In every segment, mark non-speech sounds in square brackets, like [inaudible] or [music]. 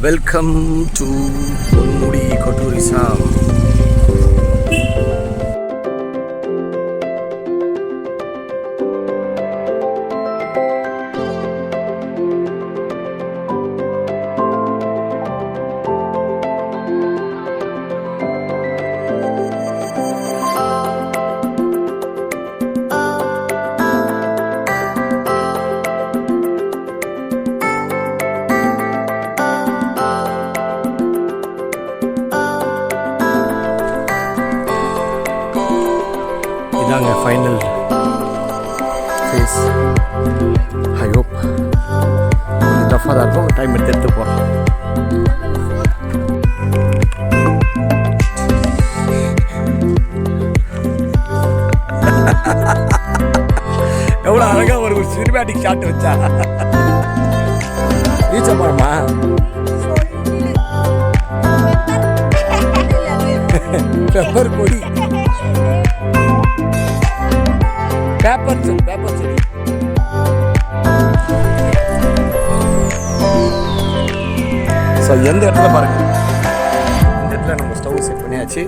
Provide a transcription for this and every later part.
Welcome to Ponmudi கொட்டூரிசாம் ஒரு cinematic shot வச்சா. நீச்சல் போகிறோமா பெப்பர் கொடி paper cell paper cell so எந்த இடத்துல பாருங்க. இந்த இடத்துல நம்ம ஸ்டவ் செட் பண்ணியாச்சு.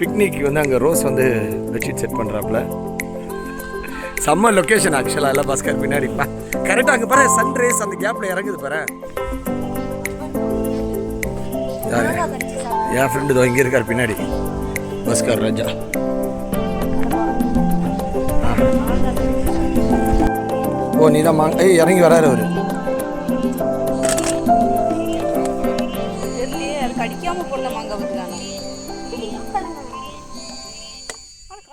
பிக்னிக் வந்து அங்கே ரோஸ் வந்து பெட்ஷீட் செட் பண்ணுறாப்புல செம்ம லொக்கேஷன் ஆக்சுவலாக இல்லை பாஸ்கர் பின்னாடி கரெக்டாக அங்கே பாரு சன்ரைஸ் அந்த கேப்பில் இறங்குது பாரு. யாரு? என் ஃப்ரெண்டு இதோ இங்கே இருக்கார் பின்னாடி. பாஸ்கர் ராஜா. ஓ நீ தான் மாங்க ஏய் இறங்கி வராரு அவரு.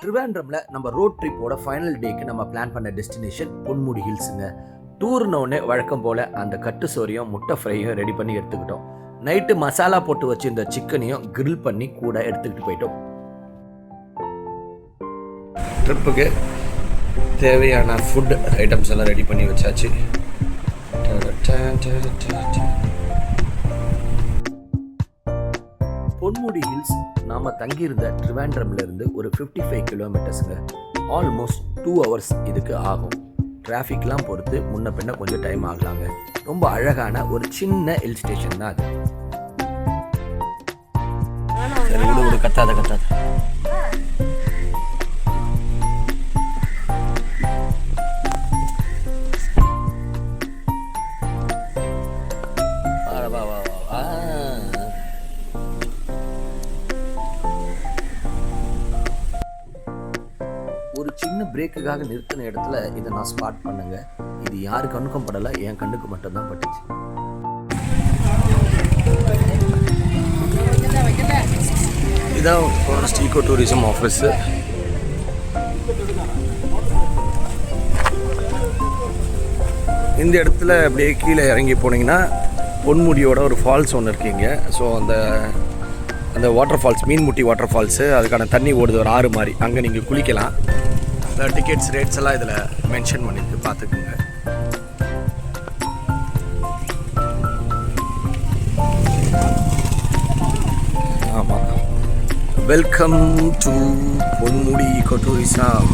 ட்ரிவாண்ட்ரம்ல நம்ம ரோட் ட்ரிப்போட ஃபைனல் டேக்கு நம்ம பிளான் பண்ண டெஸ்டினேஷன் பொன்முடி ஹில்ஸுங்க டூர்னோடனே வழக்கம் போல் அந்த கட்டு சோறையும் முட்டை ஃப்ரையும் ரெடி பண்ணி எடுத்துக்கிட்டோம். நைட்டு மசாலா போட்டு வச்சிருந்த சிக்கனையும் கிரில் பண்ணி கூட எடுத்துக்கிட்டு போயிட்டோம். ட்ரிப்புக்கு தேவையான ஃபுட் ஐட்டம்ஸ் எல்லாம் ரெடி பண்ணி வச்சாச்சு. பொன்முடி ஹில்ஸ் நாம தங்கியிருந்த ட்ரிவாண்ட்ரம்ல இருந்து ஒரு 55 ஃபைவ் கிலோமீட்டர்ஸுங்க ஆல்மோஸ்ட் டூ ஹவர்ஸ் இதுக்கு ஆகும். டிராஃபிக்லாம் பொறுத்து முன்ன பின்ன கொஞ்சம் டைம் ஆகலாங்க. ரொம்ப அழகான ஒரு சின்ன ஹில் ஸ்டேஷன் தான் அது. விடு கத்தாத கத்தாத. பிரேக்குக்காக நிறுத்தின இடத்துல இதை நான் ஸ்பாட் பண்ணுங்க. இது யாரு கண்ணுக்கும் படலை என் கண்ணுக்கு மட்டும்தான் பட்டுச்சு. இதான் ஃபாரஸ்ட் ஈகோ டூரிசம் ஆஃபீஸு இந்த இடத்துல அப்படியே கீழே இறங்கி போனீங்கன்னா பொன்முடியோட ஒரு ஃபால்ஸ் ஒன்று இருக்கீங்க ஸோ அந்த அந்த water falls Meenmutty water falls அதுக்கான தண்ணி ஓடுது ஒரு ஆறு மாதிரி அங்கே நீங்கள் குளிக்கலாம். டிக்கெட்ஸ் ரேட்ஸ் எல்லாம் இதில் மென்ஷன் பண்ணியிருக்கு பார்த்துக்குங்க. ஆமாம் வெல்கம் டு பொன்முடி கொட்டூரிசாம்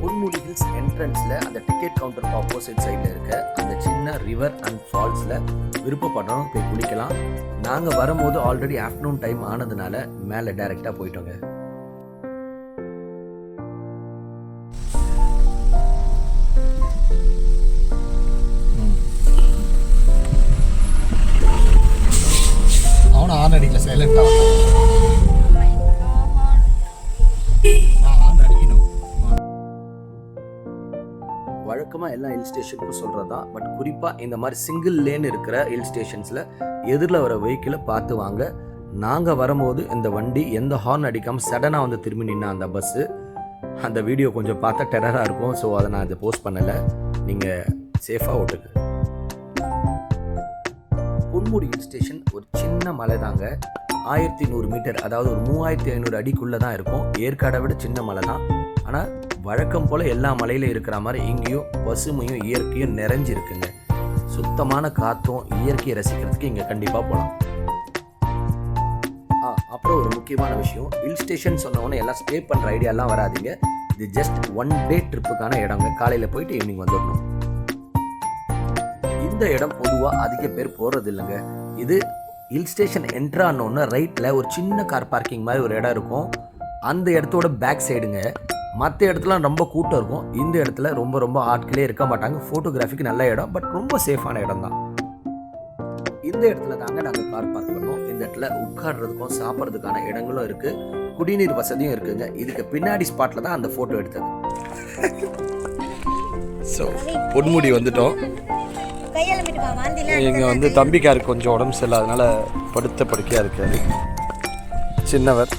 பொன்முடி ஹில்ஸ் என்ட்ரன்ஸில் அந்த டிக்கெட் கவுண்டருக்கு ஆப்போசிட் சைடில் இருக்க அந்த சின்ன ரிவர் அண்ட் ஃபால்ஸில் விருப்பப்படுறோம் போய் குளிக்கலாம். நாங்கள் வரும்போது ஆல்ரெடி ஆஃப்டர்நூன் டைம் ஆனதுனால மேலே டைரெக்டாக போயிட்டோங்க. அவனும் ஆன் அடிக்கல சைலண்டாக வழக்கமாக எல்லா ஹில் ஸ்டேஷனுக்கும் சொல்கிறது தான் பட் குறிப்பாக இந்த மாதிரி சிங்கிள் லேன் இருக்கிற ஹில் ஸ்டேஷன்ஸில் எதிரில் வர வெஹிக்கிளை பார்த்து வாங்க. நாங்கள் வரும்போது இந்த வண்டி எந்த ஹார்ன் அடிக்காமல் சடனாக வந்து திரும்பி நின்ன அந்த பஸ்ஸு அந்த வீடியோ கொஞ்சம் பார்த்தா டெரராக இருக்கும். ஸோ அதை நான் இதை போஸ்ட் பண்ணலை. நீங்கள் சேஃபாக ஓட்டுங்க பொன்முடி ஹில் ஸ்டேஷன் ஒரு சின்ன மலை தாங்க. ஆயிரத்தி நூறு மீட்டர் அதாவது ஒரு மூவாயிரத்தி ஐநூறு அடிக்குள்ளே தான் இருக்கும். ஏற்காடை விட சின்ன மலை தான். ஆனால் வழக்கம் போல் எல்லா மலையிலும் இருக்கிற மாதிரி இங்கேயும் பசுமையும் இயற்கையும் நிறைஞ்சிருக்குங்க. சுத்தமான காற்றும் இயற்கையை ரசிக்கிறதுக்கு இங்கே கண்டிப்பாக போகலாம் ஆ அப்புறம் ஒரு முக்கியமான விஷயம். ஹில் ஸ்டேஷன் சொன்னவொன்னே எல்லாம் ஸ்டே பண்ணுற ஐடியாலாம் வராதீங்க. இது ஜஸ்ட் ஒன் டே ட்ரிப்புக்கான இடங்க. காலையில் போயிட்டு ஈவினிங் வந்துடணும். இந்த இடம் பொதுவாக அதிக பேர் போகிறது இல்லைங்க. இது ஹில் ஸ்டேஷன் என்ட்ரானோன்னு ரைட்டில் ஒரு சின்ன கார் பார்க்கிங் மாதிரி ஒரு இடம் இருக்கும். அந்த இடத்தோட பேக் சைடுங்க மற்ற இடத்துலாம் ரொம்ப கூட்டம் இருக்கும். இந்த இடத்துல ரொம்ப ரொம்ப ஆட்களே இருக்க மாட்டாங்க. ஃபோட்டோகிராஃபிக்கு நல்ல இடம் பட் ரொம்ப சேஃபான இடம் தான் இந்த இடத்துல தாங்க நாங்கள் கார் பார்க் பண்ணோம். இந்த இடத்துல உட்காடுறதுக்கும் சாப்பிட்றதுக்கான இடங்களும் இருக்குது குடிநீர் வசதியும் இருக்குங்க. இதுக்கு பின்னாடி ஸ்பாட்டில் தான் அந்த ஃபோட்டோ எடுத்தது. ஸோ பொன்முடி வந்துட்டோம். இங்கே வந்து தம்பிக்காருக்கு கொஞ்சம் உடம்பு சரியில்லை. அதனால படுத்த படுக்கையாக இருக்காரு சின்னவர்.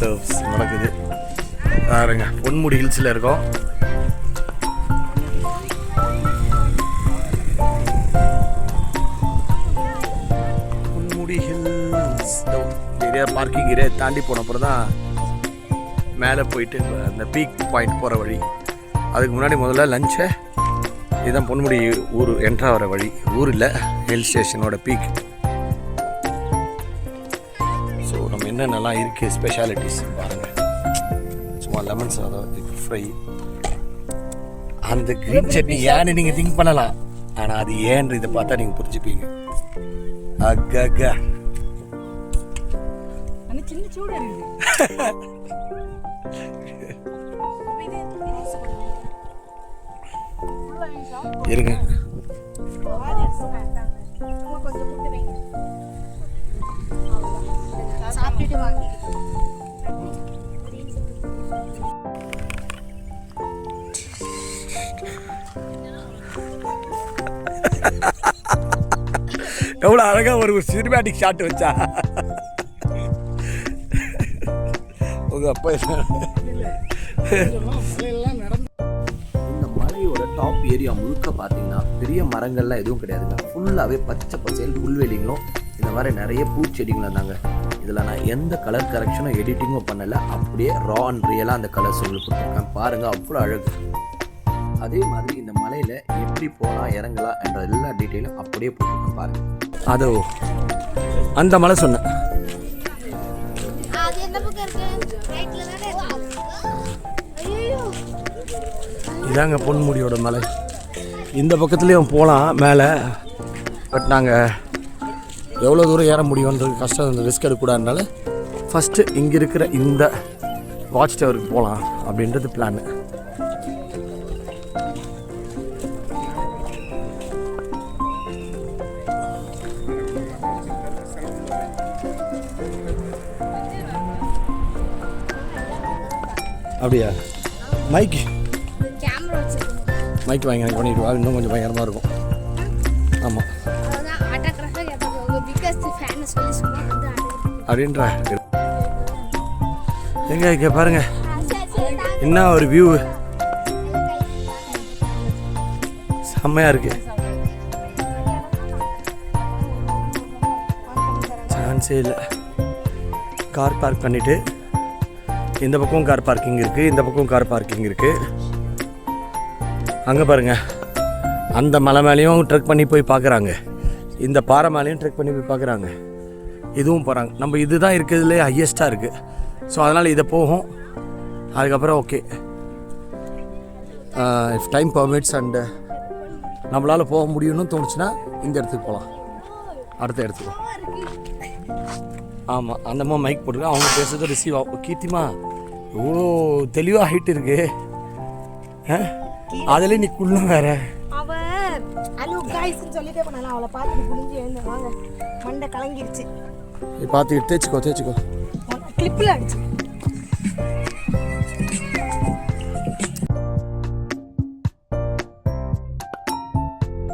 ஃபுட் சர்வ்ஸ் நடக்குது. பாருங்க பொன்முடி ஹில்ஸில் இருக்கோம். Ponmudi hills area parking area தாண்டி போன அப்புறம் தான் மேலே போயிட்டு அந்த பீக் பாயிண்ட் போகிற வழி. அதுக்கு முன்னாடி முதல்ல லஞ்சை இதுதான் பொன்முடி ஊர் என்ட்ரா வர வழி. ஊர் இல்லை ஹில் ஸ்டேஷனோட பீக் என்னென்னலாம் இருக்குது ஸ்பெஷாலிட்டிஸ் பாருங்கள் சும்மா லெமன் சாதம் ஃப்ரை அந்த க்ரீன் சட்னி ஏன்னு நீங்கள் திங்க் பண்ணலாம். ஆனால் அது ஏன்னு இதை பார்த்தா நீங்கள் புரிஞ்சுப்பீங்க. அக்கா. [laughs] இருங்க. [laughs] சாப்பிட்டுட்டு எவ்வளோ அழகாக ஒரு சினிமேட்டிக் ஷாட் வச்சா? உங்க அப்பா இந்த மலையோட டாப் ஏரியா முழுக்க பார்த்தீங்கன்னா பெரிய மரங்கள்லாம் எதுவும் கிடையாதுங்க. ஃபுல்லாகவே பச்சை பச்சையில் புல்வெளிகளும் இந்த மாதிரி நிறைய பூச்செடிகளும் இருந்தாங்க இதில் நான் எந்த கலர் கரெக்ஷனும் எடிட்டிங்கும் பண்ணலை. அப்படியே ரா அண்ட் ரியலாக அந்த கலர்ஸ் உங்களுக்கு கொடுத்துருக்கேன். பாருங்கள் அவ்வளோ அழகு. அதே மாதிரி இந்த மலையில் எப்படி போகலாம் இறங்கலாம் என்ற எல்லா டீட்டெயிலும் அப்படியே போட்டிருக்கேன் பாருங்கள் அதோ அந்த மலை சொன்னேன். இதாங்க பொன்முடியோட மலை. இந்த பக்கத்துலேயும் போகலாம் மேலே. பட் நாங்கள் எவ்வளோ தூரம் ஏற முடியுன்றது கஷ்டம் இந்த ரிஸ்க் எடுக்கக்கூடாதுனால ஃபஸ்ட்டு இங்கே இருக்கிற இந்த வாட்ச் டவருக்கு போகலாம் அப்படின்றது பிளான் அப்படியா? மைக் மைக் வாங்கி எனக்கு பண்ணிட்டு வா. இன்னும் கொஞ்சம் பயங்கரமாக இருக்கும். அப்படின்ற. எங்க இங்கே பாருங்க. என்ன ஒரு வியூ செம்மையாக இருக்கு. சான்ஸே இல்லை. கார் பார்க் பண்ணிட்டு இந்த பக்கம் கார் பார்க்கிங் இருக்குது இந்த பக்கம் கார் பார்க்கிங் இருக்குது அங்கே பாருங்க. அந்த மலை மேலேயும் ட்ரெக் பண்ணி போய் பார்க்குறாங்க இந்த பாறை மேலேயும் ட்ரெக் பண்ணி போய் பார்க்குறாங்க இதுவும் போகிறாங்க நம்ம இதுதான் இருக்கிறதுலே ஹையஸ்ட்டாக இருக்குது ஸோ அதனால் இதை போகும். அதுக்கப்புறம் okay if time permits and நம்மளால் போக முடியும்னு தோணுச்சுன்னா இந்த இடத்துக்கு போகலாம் அடுத்த இடத்துக்கு. ஆமாம் அந்த அம்மா மைக் போட்டிருக்கேன் அவங்க பேசுறது ரிசீவ் ஆகும் கீர்த்திமா இவ்வளோ தெளிவாக ஹைட் இருக்கு. ஆ? அதுலேயே நீ குள்ளும் வேற. அவ ஹலோ காய்ஸ் சொல்லிட்டே பண்ணலாம் அவளை பார்த்துட்டு புரிஞ்சு எழுந்து வாங்க. மண்டை கலங்கிருச்சு. நீ பார்த்து தேய்ச்சிக்கோ தேய்ச்சிக்கோ. கிளிப்பில் அடிச்சு.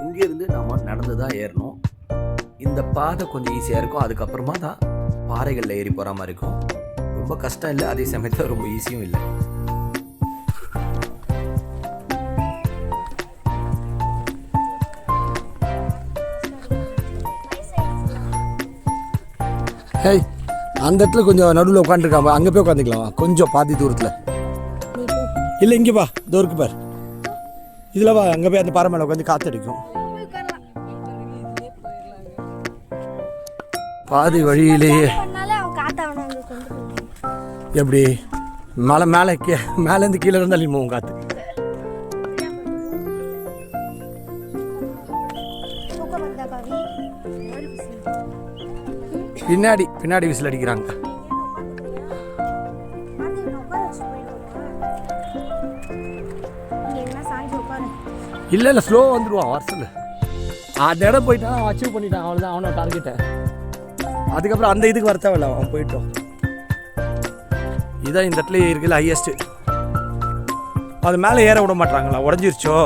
இங்கேருந்து நம்ம நடந்து தான் ஏறணும். இந்த பாதை கொஞ்சம் ஈஸியாக இருக்கும். அதுக்கப்புறமா தான் பாறைகளில் ஏறி போகிற மாதிரி இருக்கும். ரொம்ப கஷ்டம் இல்லை அதே சமயத்தில் ரொம்ப ஈஸியும் இல்லை. ஹேய் அந்த இடத்துல கொஞ்சம் நடுவில் உட்காந்துருக்காம அங்கே போய் உட்காந்துக்கலாம் கொஞ்சம் பாதி தூரத்தில். இல்லை இங்கே பா தோருக்கு பார். இதில் வா அங்கே போய் அந்த பாறை மேலே உட்காந்து காத்தடிக்கும் பாதி வழியிலேயே. எப்படி? மலை மேலே கே மேலேருந்து கீழே இருந்தாலும் அழிமோம் காற்று பின்னாடி பின்னாடி விசில் அடிக்கிறாங்க. இல்லை இல்லை ஸ்லோ வந்துடுவான் வருஷத்தில் அந்த இடம் போயிட்டான் அவன் அச்சீவ் பண்ணிட்டான் அவ்வளோதான் அவனை டார்கெட்டை அதுக்கப்புறம் அந்த இதுக்கு வர தேவையில்ல அவன் போயிட்டோம். இதான் இந்த இடத்துல இருக்குல்ல ஹையஸ்ட்டு அது மேலே ஏற விட மாட்டாங்களா? உடஞ்சிருச்சோ?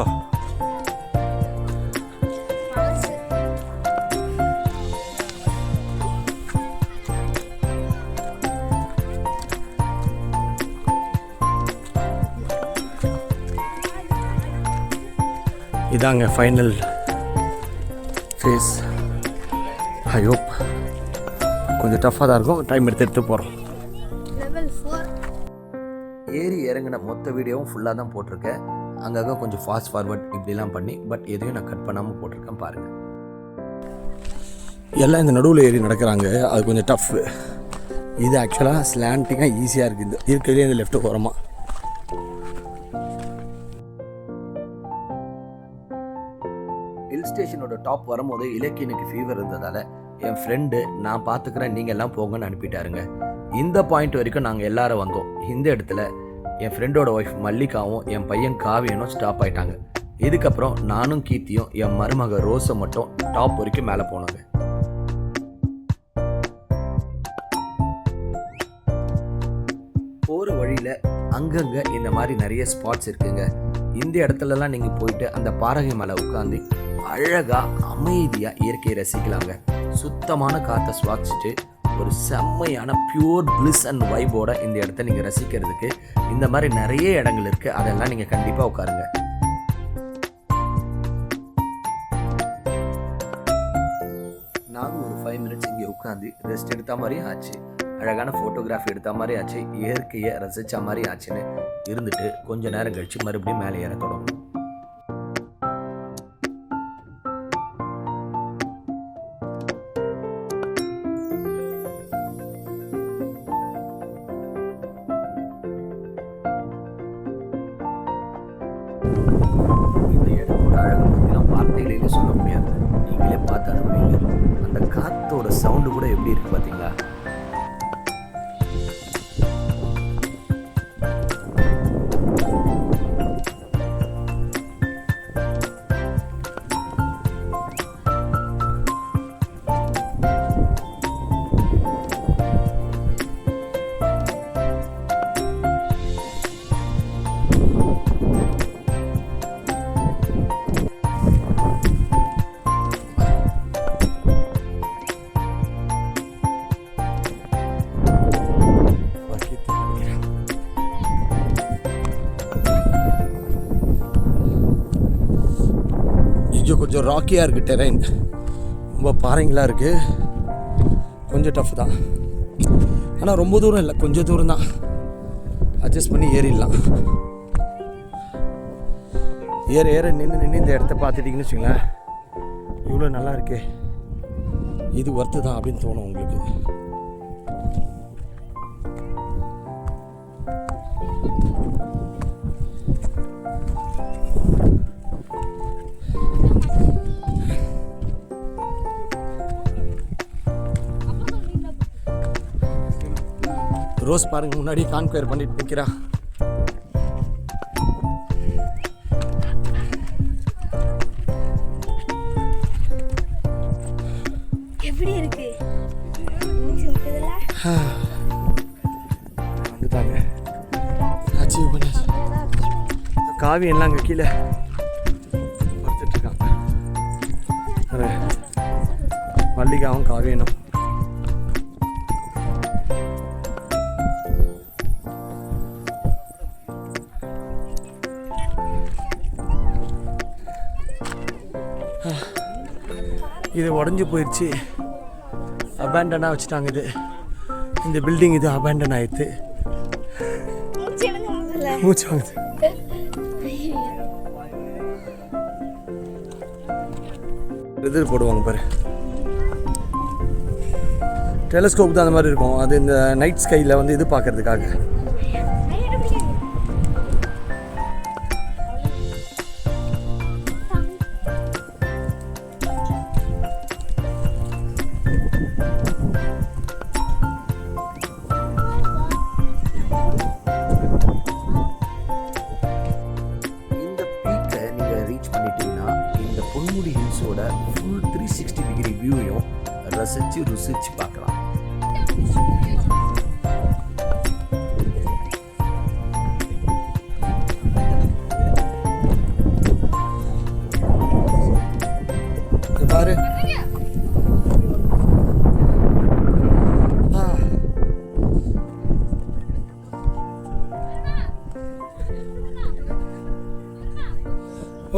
இதாங்க ஃபைனல் ஃபேஸ் ஐ ஹோப் கொஞ்சம் டஃப்பாக தான் இருக்கும். டைம் எடுத்து எடுத்து போகிறோம் ஏறி இறங்கின மொத்த வீடியோவும் ஃபுல்லாக தான் போட்டிருக்கேன். அங்கங்கே கொஞ்சம் ஃபாஸ்ட் ஃபார்வர்ட் இப்படிலாம் பண்ணி பட் எதையும் நான் கட் பண்ணாமல் போட்டிருக்கேன் பாருங்கள் எல்லாம் இந்த நடுவில் ஏறி நடக்கிறாங்க. அது கொஞ்சம் டஃப் இது ஆக்சுவலாக ஸ்லாண்டிங்காக ஈஸியாக இருக்குது இருக்கிறதே இந்த லெஃப்ட் ஓரமாக டாப் வரும்போது இலக்கியனுக்கு ஃபீவர் இருந்ததால் என் ஃப்ரெண்டு நான் பார்த்துக்கிறேன் நீங்கள் எல்லாம் போங்கன்னு அனுப்பிட்டாருங்க. இந்த பாயிண்ட் வரைக்கும் நாங்கள் எல்லாரும் வந்தோம். இந்த இடத்துல என் ஃப்ரெண்டோட ஒய்ஃப் மல்லிகாவும் என் பையன் காவியனும் ஸ்டாப் ஆயிட்டாங்க. இதுக்கப்புறம் நானும் கீர்த்தியும் என் மருமக ரோஸை மட்டும் டாப் வரைக்கும் மேலே போனோங்க. போகிற வழியில் அங்கங்கே இந்த மாதிரி நிறைய ஸ்பாட்ஸ் இருக்குங்க. இந்த இடத்துலலாம் நீங்கள் போயிட்டு அந்த பாறகை மேலே உட்காந்து அழகாக அமைதியாக இயற்கையை ரசிக்கலாங்க. சுத்தமான காற்றை சுவாசிச்சுட்டு ஒரு செம்மையான பியூர் பிளிஸ் அண்ட் வைபோட இந்த இடத்த நீங்கள் ரசிக்கிறதுக்கு இந்த மாதிரி நிறைய இடங்கள் இருக்குது அதெல்லாம் நீங்கள் கண்டிப்பாக உட்காருங்க. நானும் ஒரு ஃபைவ் மினிட்ஸ் இங்கே உட்காந்து ரெஸ்ட் எடுத்த மாதிரியும் ஆச்சு. அழகான ஃபோட்டோகிராஃபி எடுத்த மாதிரி ஆச்சு. இயற்கையை ரசித்த மாதிரி ஆச்சுன்னு இருந்துட்டு கொஞ்ச நேரம் கழிச்சு மறுபடியும் மேலே ஏற தொடங்கும் ராக்கியாக இருக்குது டெரைன் ரொம்ப பாறைங்களாக இருக்குது கொஞ்சம் டஃப் தான். ஆனால் ரொம்ப தூரம் இல்லை. கொஞ்சம் தூரம் தான். அட்ஜஸ்ட் பண்ணி ஏறிடலாம். ஏற ஏற நின்று நின்று இந்த இடத்த பார்த்துட்டிங்கன்னு வச்சுங்களேன் இவ்வளோ நல்லா இருக்கே. இது ஒர்த்து தான் அப்படின்னு தோணும் உங்களுக்கு. ரோஸ் பாருங்க முன்னாடி கான்கொயர் பண்ணிட்டு நிற்கிறா எப்படி இருக்கு? வந்துட்டாங்க. அச்சீவ் பண்ணியாச்சு காவி எல்லாம் அங்கே கீழே அது மல்லிகாவும் காவியனும் உடஞ்சி போயிடுச்சு அபேண்டனாக வச்சுட்டாங்க இது. இந்த பில்டிங் இது அபேண்டன் முதல்ல. மூச்சு வாங்குது இது போடுவாங்க பாரு. டெலஸ்கோப் தான் அந்த மாதிரி இருக்கும். அது இந்த நைட் ஸ்கையில் வந்து இது பார்க்கறதுக்காக.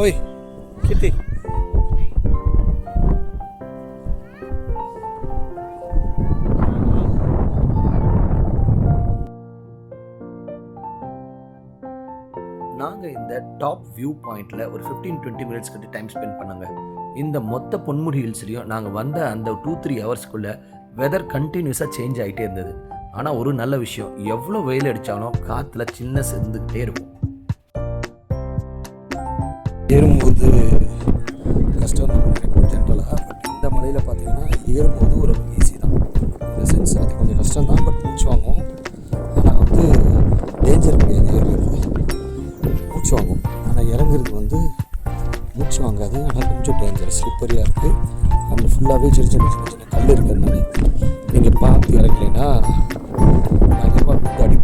ஓய் கிட்டி நாங்கள் இந்த டாப் வியூ பாயிண்டில் ஒரு ஃபிஃப்டீன் டுவெண்ட்டி மினிட்ஸ் கிட்ட டைம் ஸ்பெண்ட் பண்ணாங்க. இந்த மொத்த பொன்முடி ஹில்ஸ்லையும் நாங்கள் வந்த அந்த டூ த்ரீ ஹவர்ஸ்க்குள்ளே வெதர் கண்டினியூஸாக சேஞ்ச் ஆகிட்டே இருந்தது. ஆனால் ஒரு நல்ல விஷயம் எவ்வளோ வெயில் அடித்தாலும் காற்றுல சின்ன இருந்துக்கிட்டே இருக்கும். ஏறும்போது கஷ்டம் தான் நினைக்கும் ஜென்ரலாக பட் இந்த மலையில் பார்த்தீங்கன்னா ஏறும்போது ஒரு ஈஸி தான். இந்த சென்ஸ் அது கொஞ்சம் கஷ்டம் தான் பட் மூச்சு வாங்கும் ஆனால் வந்து டேஞ்சர் கிடையாது ஏறுறது. மூச்சு வாங்கும் ஆனால் இறங்குறது வந்து மூச்சு வாங்காது. ஆனால் கொஞ்சம் டேஞ்சர் ஸ்லிப்பரியாக இருக்குது அங்கே ஃபுல்லாகவே சின்ன சின்ன சின்ன சின்ன கல் இருக்கிறதுனால நீங்கள் பார்த்து இறங்கலைன்னா பயங்கரமாக அடி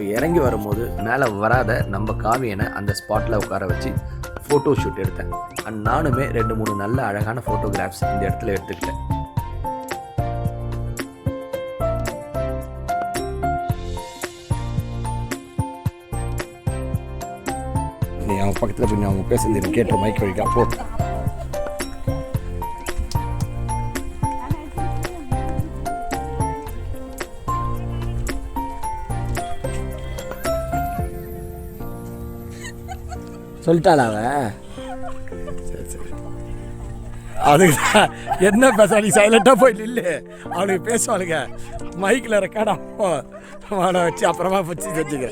ஸோ இறங்கி வரும்போது மேலே வராத நம்ம காவியனை அந்த ஸ்பாட்டில் உட்கார வச்சு ஃபோட்டோ ஷூட் எடுத்தேன். அண்ட் நானுமே ரெண்டு மூணு நல்ல அழகான ஃபோட்டோகிராஃப்ஸ் இந்த இடத்துல எடுத்துக்கிட்டேன். அவன் அவங்க பக்கத்தில் போய் அவங்க பேசுறது எனக்கு கேட்டு மைக் வழிக்கா போ. சொல்லிட்டாளா அவன் சரி சரி அதுக்கு தான் என்ன பேச நீ சைலண்டாக போய் நில்லு. அவனுக்கு பேசுவாளுங்க. மைக்கில் ரெக்கார்ட் ஆகும் அவனை வச்சு அப்புறமா வச்சு செஞ்சுக்க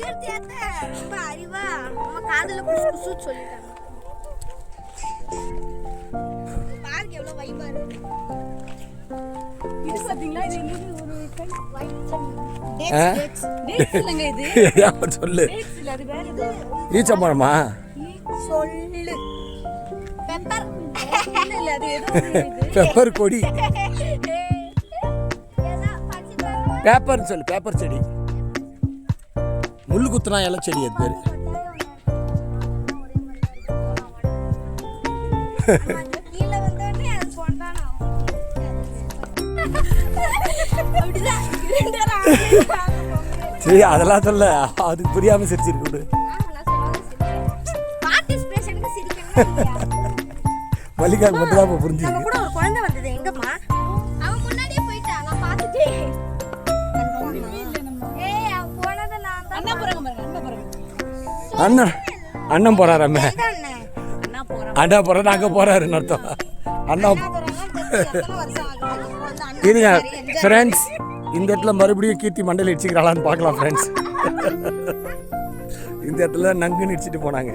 ரொம்ப அறிவா நம்ம காதுல குசு குசு சொல்லிட்டாங்க. பார்க்க எவ்வளவு வைபா இருக்கு இது பார்த்தீங்களா இது இன்னொரு ஒரு கை ஆ? டேட்ஸ் இல்லைங்க இது அவன் சொல்லு டேட்ஸ் இல்லை சொல்லு. பெப்பர் இல்லை அது இது [laughs] பெப்பர் கொடி. பேப்பர்னு சொல்லு பேப்பர் செடி. முள் குத்துனா இலை செடி அது பேர். சரி அதெல்லாம் சொல்ல அதுக்கு புரியாம சிரிச்சிருக்கு மல்லிகாக்கு மட்டும் தான் இப்போ புரிஞ்சுது கூட ஒரு குழந்தை வந்தது. எங்கம்மா? அவன் முன்னாடியே போயிட்டா. நான் பார்த்துட்டேன் ஏய் அவன் போனதை நான் தான் அண்ணா போறாங்க பாருங்க அண்ணா போறாங்க. அண்ணன் அண்ணன் போறாராமே பார்த்தேன். அண்ணா? போறாங்க. அண்ணா போறாரு அங்கே போறாருன்னு அர்த்தம் அண்ணா இருங்க ஃப்ரெண்ட்ஸ் இந்த இடத்துல மறுபடியும் கீர்த்தி மண்டல் இடிச்சுக்கிறாளான்னு பார்க்கலாம் ஃப்ரெண்ட்ஸ் இந்த இடத்துல நங்குன்னு இடிச்சிட்டு போனாங்க.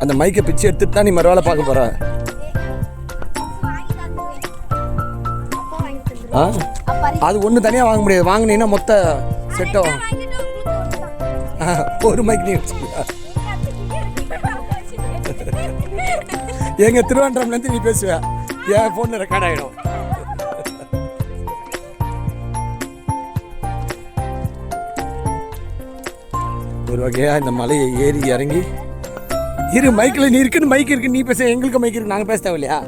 அந்த மைக்கை பிச்சு எடுத்துட்டு தான் நீ மறுவேளை பார்க்க போற? ஆ? அது ஒன்று தனியாக வாங்க முடியாது. வாங்கினீங்கன்னா மொத்த ஒண்ணுதான். ஒரு மைக் நீ எங்க திருவனந்தபுரம்லேருந்து நீ பேசுவ. என் ஃபோனில் ரெக்கார்ட் ஆகிடும் ஒரு வகையாக இந்த மலையை ஏறி இறங்கி இரு மைக்கில் நீ இருக்குன்னு மைக் இருக்கு நீ பேச எங்களுக்கு மைக் இருக்கு நாங்கள் பேச தேவையில்லையா?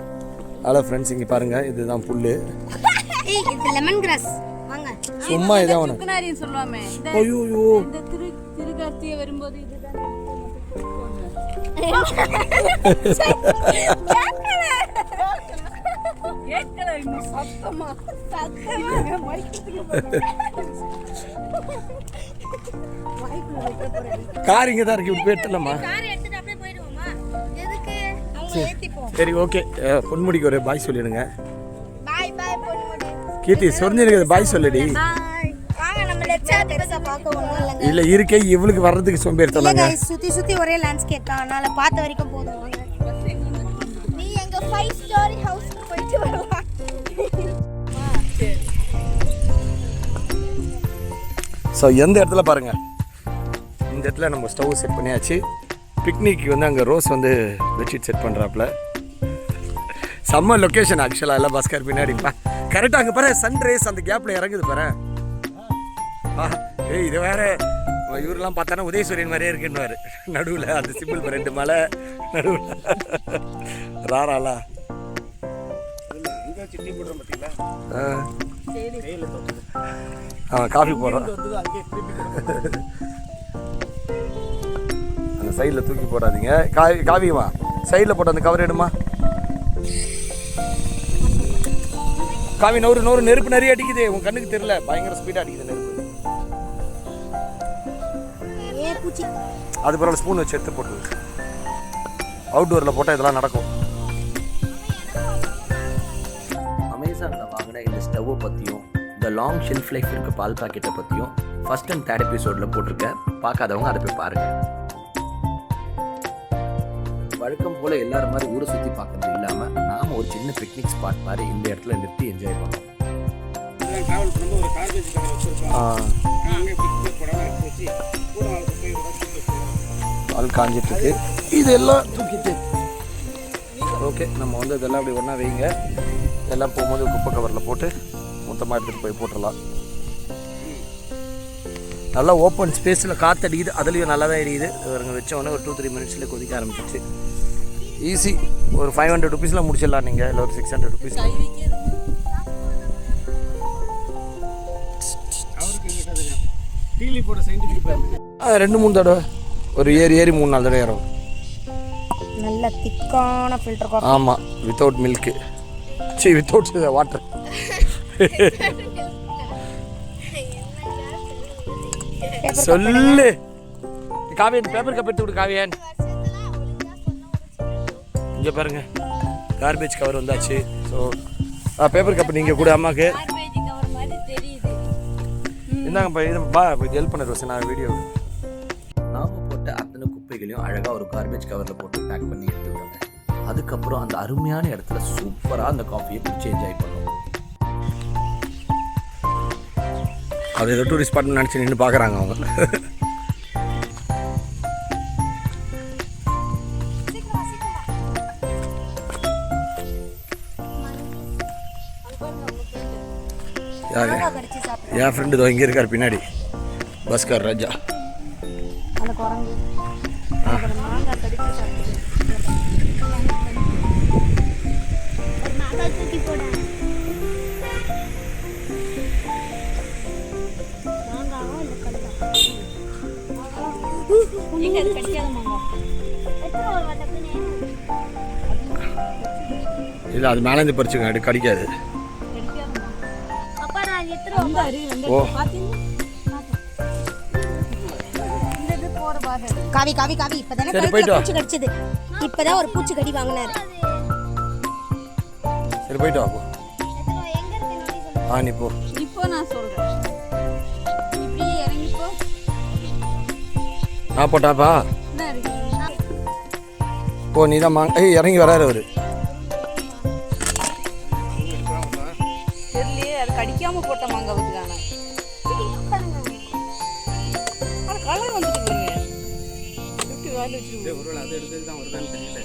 ஹலோ ஃப்ரெண்ட்ஸ் இங்கே பாருங்கள் இதுதான் புல் ஏய், இது லெமன் கிராஸ் வாங்க. சும்மா இதான் ஐயோ திருக்கார்த்திகை வரும்போது இதுதான்? சத்தமா கார் இங்கே தான் இருக்கு இப்படி சரி. ஓகே. பொன்முடிக்கு ஒரு பாய் சொல்லிடுங்க. கீர்த்தி சொரிஞ்சிருக்கிறது பாய் சொல்லுடி. இல்லை இருக்கே இவளுக்கு வர்றதுக்கு சோம்பேறி சொன்னாங்க சுத்தி சுத்தி ஒரே லேண்ட்ஸ்கேப் தான். அதனால பார்த்த வரைக்கும் போதும். நீ எங்க ஃபைவ் ஸ்டாரி ஹவுஸ்க்கு போயிட்டு வரலாம். ஸோ எந்த இடத்துல பாருங்க. இந்த இடத்துல நம்ம ஸ்டவ் செட் பண்ணியாச்சு. பிக்னிக்கு வந்து அங்கே ரோஸ் வந்து பெட்ஷீட் செட் பண்ணுறாப்புல செம்ம லொக்கேஷன் ஆக்சுவலாக எல்லாம் பஸ்கர் பின்னாடி. கரெக்டாக அங்கே பாரு சன்ரைஸ் அந்த கேப்பில் இறங்குது பாரு. ஆ, ஏய் இது வேற. இவரெல்லாம் பார்த்தானா உதயசூரியன் மாதிரியே இருக்குன்னுவார். நடுவில் அந்த சிம்பிள் ரெண்டு மலை நடுவில். ராராலா. ஆ. அவன் காஃபி போடுறான். அந்த சைடில் தூக்கி போடாதீங்க. காவி காவியமா சைடில் போட்டு அந்த கவர் எடுமா. காவி நூறு நூறு நெருப்பு நிறைய அடிக்குது. உன் கண்ணுக்கு தெரியல. பயங்கர ஸ்பீடாக அடிக்குது நெருப்பு. பூச்சி. அது பரவாயில்ல ஸ்பூன் வச்சு எடுத்து போட்டு அவுட்டோரில் போட்டால் இதெல்லாம் நடக்கும். அமேசானில் வாங்கின இந்த ஸ்டவ்வை பற்றியும் இந்த லாங் ஷெல்ஃப் லைஃப் இருக்க பால் பாக்கெட்டை பற்றியும் ஃபஸ்ட் அண்ட் தேர்ட் எபிசோடில் போட்டிருக்கேன் பார்க்காதவங்க அதை போய் பாருங்கள் வழக்கம் போல் எல்லாரும் மாதிரி ஊரை சுற்றி பார்க்கறது இல்லாமல் நாம் ஒரு சின்ன பிக்னிக் ஸ்பாட் மாதிரி இந்த இடத்துல நிறுத்தி என்ஜாய் பண்ணோம். டிராவல் பண்ணும்போது ஒரு கார்பேஜ் கடை காஞ்சிட்டு இருக்கு இதெல்லாம் தூக்கிட்டு. ஓகே நம்ம வந்து இதெல்லாம் அப்படி ஒன்றா வைங்க. எல்லாம் போகும்போது குப்பை கவரில் போட்டு மொத்தமாக எடுத்துகிட்டு போய் போட்டுடலாம் நல்லா ஓப்பன் ஸ்பேஸில் காற்றடிக்குது அதுலேயும் நல்லா தான் எரியுது இவருங்க வச்ச உடனே ஒரு டூ த்ரீ மினிட்ஸில் கொதிக்க ஆரம்பிச்சிச்சு ஈஸி ஒரு ஃபைவ் ஹண்ட்ரட் ருபீஸில் முடிச்சிடலாம் நீங்கள் இல்லை ஒரு சிக்ஸ் ஹண்ட்ரட் ருபீஸ் ரெண்டு மூணு தடவை. ஒரு ஏறி ஏறி மூணு நாலு தடவை ஏறும். நல்ல திக்கான ஃபில்டர் காஃபி ஆமாம் வித்தவுட் மில்க்கு சரி வித்தவுட் வாட்டர் சொல்லு. காவியன் பேப்பர் கப் எடுத்து விடு காவியன். இங்கே பாருங்க. கார்பேஜ் கவர் வந்தாச்சு. ஸோ பேப்பர் கப் நீங்கள் கூட அம்மாக்கு. கார்பேஜ் கவர் மாதிரி தெரியுது. இந்தாங்கப்பா இது பா ஹெல்ப் பண்ண ரோஸ் நான் வீடியோ குப்பைகளையும் அழகாக ஒரு கார்பேஜ் கவரில் போட்டு பேக் பண்ணி எடுத்துக்கிட்டாங்க அதுக்கப்புறம் அந்த அருமையான இடத்துல சூப்பராக அந்த காஃபியை குடிச்சு என்ஜாய் பண்ணோம். அது ஏதோ டூரிஸ்ட் ஸ்பாட்னு நினச்சி நின்று பார்க்குறாங்க அவங்க. யாரு? என் ஃப்ரெண்டு இதோ இங்கே இருக்கார் பின்னாடி. பஸ்கார் ராஜா. இல்லை அது மேலேருந்து பறிச்சுங்க அது கடிக்காது. ஓ. காவி காவி காவி இப்பதானே. பூச்சி கடிச்சது. இப்பதான் ஒரு பூச்சி கடி வாங்கினாரு. சரி போயிட்டு வா போ. ஆ நீ போ. இப்போ நான் சொல்றேன். இப்படி இறங்கிப்போ நான் போட்டாப்பா. போ நீ தான் மாங்க ஏய் இறங்கி வராரு அவரு.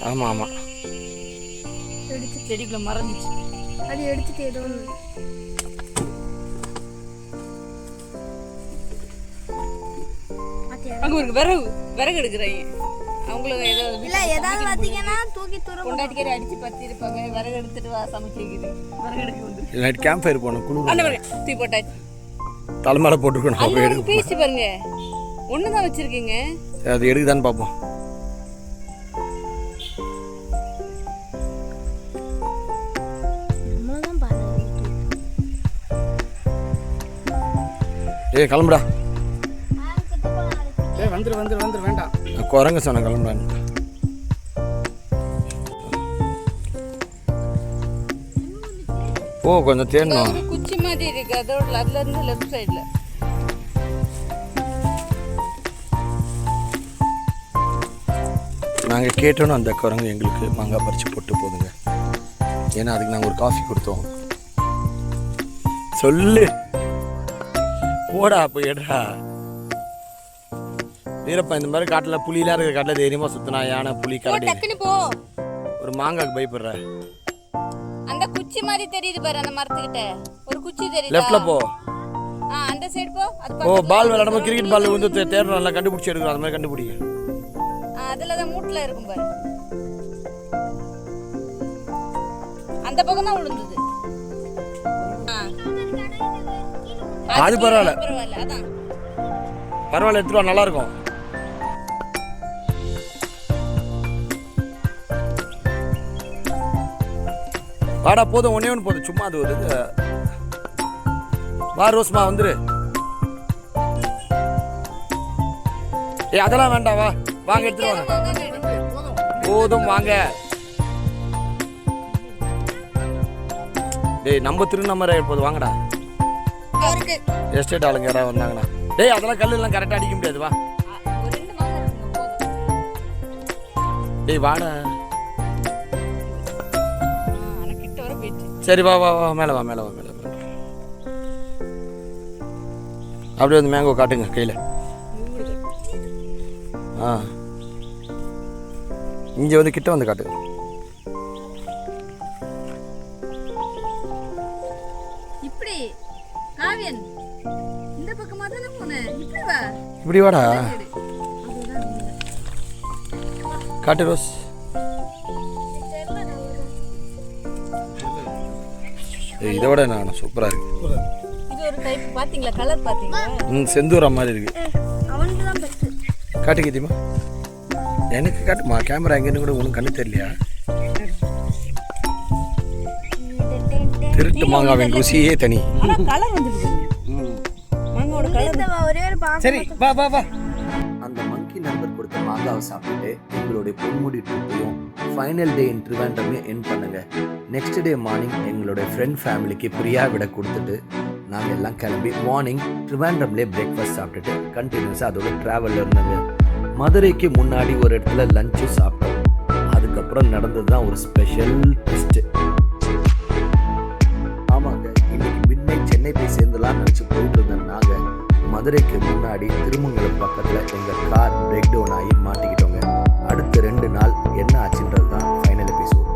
ஆமாம் ஆமாம் எடுத்து செடிக்குள்ள மறந்துச்சு. அது எடுத்துட்டு ஏதோ ஒன்று அங்க ஒரு விறகு விறகு எடுக்கிறாங்க அவங்களுக்கு ஏதோ இல்ல ஏதாவது பாத்தீங்கன்னா தூக்கி தூரம் கொண்டாட்டிக்கறி அடிச்சு பத்தி இருப்பாங்க விறகு எடுத்துட்டு வா சமைச்சு வைக்குது விறகு எடுக்க வந்து நைட் கேம்ப் ஃபயர் போகணும் குழு அந்த பாருங்க தூக்கி போட்டாச்சு. ஒரு எடுக்க பீஸ் பாருங்க. ஒன்று தான் வச்சிருக்கீங்க. அது எடுக்குதான்னு பார்ப்போம் ஏய் கிளம்புடா. ஏய் வந்துரு வந்துரு வந்துரு வேண்டாம். குரங்க சொன்னேன் கிளம்புடான்னு ஓ கொஞ்சம் தேடணும். குச்சி மாதிரி இருக்கு. அதோட அதுல இருந்து லெஃப்ட் சைடுல நாங்கள் கேட்டோன்னு அந்த குரங்கு எங்களுக்கு மாங்காய் பறித்து போட்டு போதுங்க. ஏன்னா அதுக்கு நாங்கள் ஒரு காஃபி கொடுத்தோம். சொல்லு. போடா போய் எடுறா. வீரப்பா இந்த மாதிரி காட்டில் புலிலாம் இருக்கிற காட்டில் தைரியமாக சுத்தினா யானை புலி கரடி. போ. ஒரு மாங்காய்க்கு பயப்படுற. அந்த குச்சி மாதிரி தெரியுது பாரு அந்த மரத்துக்கிட்ட. ஒரு குச்சி தெரியுது? லெஃப்ட்ல போ. ஆ அந்த சைடு போ. அது ஓ பால் விளையாடும்போது கிரிக்கெட் பால் வந்து தேடுறோம் நல்லா கண்டுபிடிச்சி எடுக்கிறோம் அந்த மாதிரி கண்டுபிடிங்க. ஆ, அதுல தான் மூட்டுல இருக்கும் பாரு. அந்த பக்கம் தான் விழுந்தது. ஆ. அது பரவாயில்ல. பரவாயில்ல எடுத்துருவா நல்லா இருக்கும். வாடா போதும் ஒன்னே ஒன்று போதும். சும்மா அது ஒரு இது. வா ரோஸ்மா வந்துரு. ஏ அதெல்லாம் வேண்டாம் வா. வாங்க எடுத்துட்டு வாங்க. போதும் வாங்க. டேய் நம்ம திருநம்மரை போது வாங்கடா. எஸ்டேட் ஆளுங்க யாராவது வந்தாங்கண்ணா டேய் அதெல்லாம் கல்லு எல்லாம் கரெக்டாக அடிக்க முடியாது வா. டேய் வாடா. சரி வா வா வா மேலே வா மேலே வா மேலே வா. அப்படியே வந்து மேங்கோ காட்டுங்க கையில். ஆ. இங்கே வந்து கிட்ட வந்து காட்டுங்க. இப்படி வாடா. காட்டு ரோஸ். இதை விட நான் சூப்பராக இருக்கு. இது ஒரு டைப் பாத்தீங்களா? கலர் பாத்தீங்களா? ம் செந்தூரா மாதிரி இருக்கு. அவனுக்கு தான் பெருசு காட்டு கீதிமா எனக்கு காட்டுமா கேமரா எங்கேன்னு கூட உனக்கு கண்ணு தெரியலையா? திருட்டு மாங்காவின் ருசியே தனி. கலர் சரி வா வா வா. அந்த மங்கி நண்பர் கொடுத்த மாங்காவை சாப்பிட்டுட்டு எங்களுடைய பொன்முடி ட்ரிப்பையும் ஃபைனல் டே இன் ட்ரிவாண்டமே என் பண்ணுங்க. நெக்ஸ்ட் டே மார்னிங் எங்களுடைய ஃப்ரெண்ட் ஃபேமிலிக்கு பிரியா விட கொடுத்துட்டு நாங்கள் எல்லாம் கிளம்பி மார்னிங் ட்ரிவாண்டம்லேயே பிரேக்ஃபாஸ்ட் சாப்பிட்டுட்டு கண்டினியூஸாக அதோட ட்ராவலில் இருந்தாங்க. மதுரைக்கு முன்னாடி ஒரு இடத்துல லஞ்சு சாப்பிட்டோம். அதுக்கப்புறம் நடந்தது தான் ஒரு ஸ்பெஷல் ட்விஸ்ட்டு ஆமாங்க இன்னைக்கு மின்னை சென்னை போய் சேர்ந்துலாம் நினச்சி போயிட்டு மதுரைக்கு முன்னாடி திருமங்கலம் பக்கத்தில் எங்கள் கார் பிரேக் டவுன் ஆகி மாட்டிக்கிட்டோங்க. அடுத்த ரெண்டு நாள் என்ன ஆச்சுன்றது தான் ஃபைனல் எபிசோட்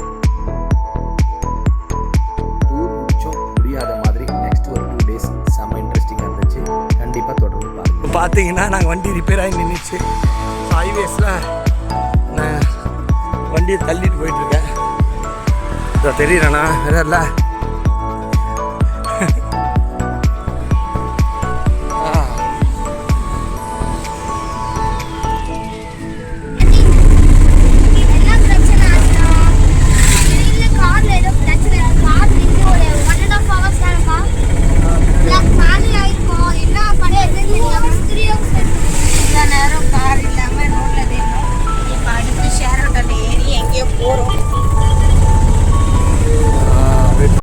டூர் முடிச்சோம். முடியாத மாதிரி நெக்ஸ்ட் ஒரு டூ டேஸ் செம்ம இன்ட்ரெஸ்டிங்காக இருந்துச்சு. கண்டிப்பாக தொடர்ந்து பார்ப்போம் பார்த்தீங்கன்னா நாங்கள் வண்டி ரிப்பேர் ஆகி நின்றுச்சு ஹைவேஸில் நான் வண்டியை தள்ளிட்டு போயிட்டுருக்கேன் தெரியுறேண்ணா இல்லை.